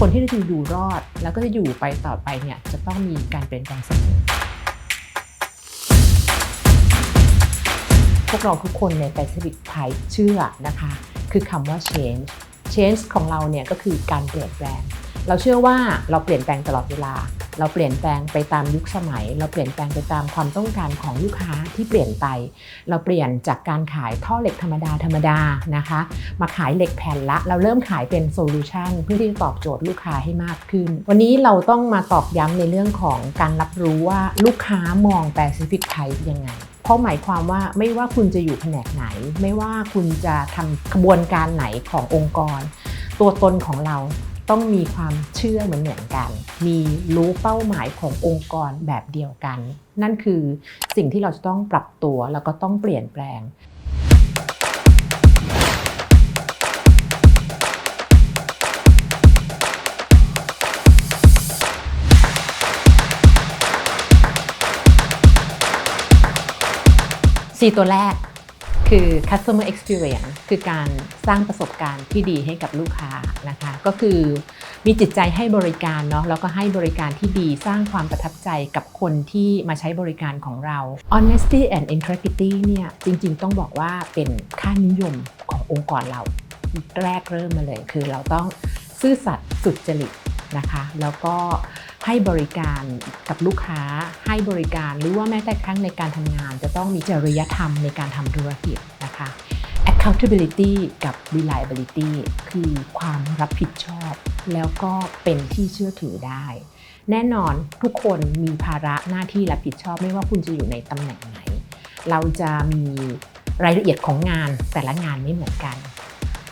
คนที่จะอยู่รอดแล้วก็จะอยู่ไปต่อไปเนี่ยจะต้องมีการเปลี่ยนแปลงเสมอพวกเราทุกคนใน Pacific ไทยเชื่อนะคะ คือคำว่า change change ของเราเนี่ยก็คือการเปลี่ยนแปลง เราเชื่อว่าเราเปลี่ยนแปลงตลอดเวลา เราเปลี่ยนแปลงไปตามยุคสมัย เราเปลี่ยนแปลงไปตามความต้องการของลูกค้าที่เปลี่ยนไป เราเปลี่ยนจากการขายท่อเหล็กธรรมดาธรรมดานะคะ มาขายเหล็กแผ่นละ เราเริ่มขายเป็นโซลูชันเพื่อที่จะตอบโจทย์ลูกค้าให้มากขึ้น วันนี้เราต้องมาตอกย้ำในเรื่องของการรับรู้ว่าลูกค้ามองแปซิฟิกไทยยังไงเพราะหมายความว่าไม่ว่าคุณจะอยู่แผนกไหน ไม่ว่าคุณจะทำขบวนการไหนขององค์กร ตัวตนของเรา ต้องมีความเชื่อเหมือนเหมือนกัน มีรู้เป้าหมายขององค์กรแบบเดียวกัน นั่นคือสิ่งที่เราจะต้องปรับตัวแล้วก็ต้องเปลี่ยนแปลงสี่ตัวแรก คือ customer experience คือการสร้างประสบการณ์ที่ดีให้กับลูกค้านะคะ ก็คือมีจิตใจให้บริการเนาะแล้วก็ให้บริการที่ดีสร้างความประทับใจกับคนที่มาใช้บริการของเรา honesty and integrity เนี่ยจริงๆ ต้องบอกว่าเป็นค่านิยมขององค์กรเราแรกเริ่มมาเลย คือเราต้องซื่อสัตย์สุจริตนะคะ แล้วก็ ให้บริการกับลูกค้า ให้บริการหรือว่าแม้แต่ครั้งในการทำงาน จะต้องมีจริยธรรมในการทำธุรกิจนะคะ accountability กับ reliability คือความรับผิดชอบ แล้วก็เป็นที่เชื่อถือได้ แน่นอนทุกคนมีภาระหน้าที่รับผิดชอบไม่ว่าคุณจะอยู่ในตำแหน่งไหน เราจะมีรายละเอียดของงานแต่ละงานไม่เหมือนกัน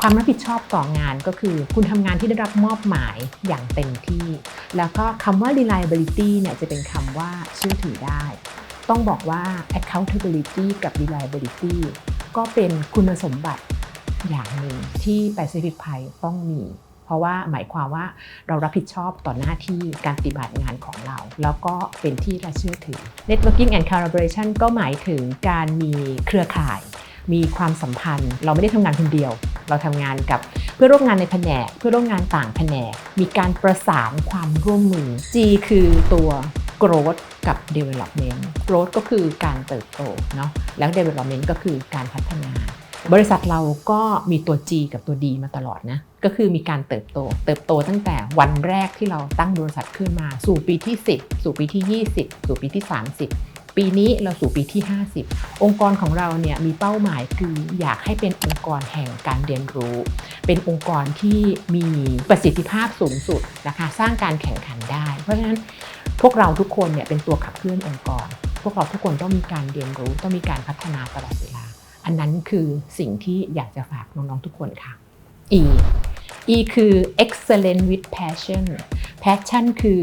ความรับผิดชอบต่องานก็คือ คุณทำงานที่ได้รับมอบหมายอย่างเต็มที่ แล้วก็คำว่า reliability เนี่ยจะเป็นคำว่าเชื่อถือได้ ต้องบอกว่า accountability กับ reliability ก็เป็นคุณสมบัติอย่างหนึ่งที่ Pacific p i ต้องมี เพราะว่าหมายความว่าเรารับผิดชอบต่อหน้าที่การปฏิบัติงานของเรา แล้วก็เป็นที่น่าเชื่อถือ Networking and Collaboration ก็หมายถึงการมีเครือข่าย มีความสัมพันธ์ เราไม่ได้ทำงานคนเดียว เราทำงานกับเพื่อร่วมงานในแผนก เพื่อร่วมงานต่างแผนก มีการประสานความร่วมมือ G คือตัว growth กับ development growth ก็คือการเติบโตเนาะแล้ว development ก็คือการพัฒนา บริษัทเราก็มีตัว G กับตัว D มาตลอดนะก็คือมีการเติบโต เติบโตตั้งแต่วันแรกที่เราตั้งบริษัทขึ้นมา สู่ปีที่ 10 สู่ปีที่ 20 สู่ปีที่ 30 ปีนี้เราสู่ปีที่ 50 องค์กรของเราเนี่ยมีเป้าหมายคืออยากให้เป็นองค์กรแห่งการเรียนรู้ เป็นองค์กรที่มีประสิทธิภาพสูงสุดนะคะสร้างการแข่งขันได้ เพราะฉะนั้นพวกเราทุกคนเนี่ยเป็นตัวขับเคลื่อนองค์กร พวกเราทุกคนต้องมีการเรียนรู้ต้องมีการพัฒนาตลอดเวลา อันนั้นคือสิ่งที่อยากจะฝากน้องๆทุกคนค่ะ E E คือ excellent with passion passion คือ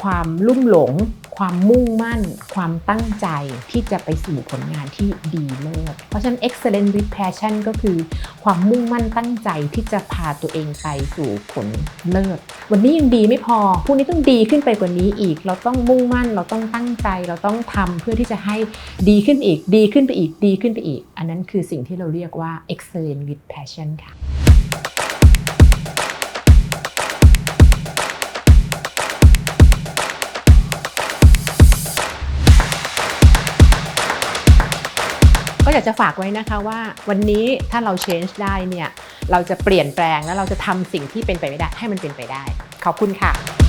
ความลุ่มหลง ความมุ่งมั่น ความตั้งใจที่จะไปสู่ผลงานที่ดีเลิศเพราะฉะนั้น excellent with passion ก็คือ ความมุ่งมั่นตั้งใจที่จะพาตัวเองไปสู่ผลเลิศวันนี้ยังดีไม่พอพรุ่งนี้ต้องดีขึ้นไปกว่านี้อีก เราต้องมุ่งมั่น เราต้องตั้งใจ เราต้องทำเพื่อที่จะให้ดีขึ้นอีก ดีขึ้นไปอีก ดีขึ้นไปอีก อันนั้นคือสิ่งที่เราเรียกว่า excellent with passion ค่ะ อยากจะฝากไว้นะคะว่าวันนี้ถ้าเรา change ได้เนี่ยเราจะเปลี่ยนแปลงแล้วเราจะทำสิ่งที่เป็นไปไม่ได้ให้มันเป็นไปได้ ขอบคุณค่ะ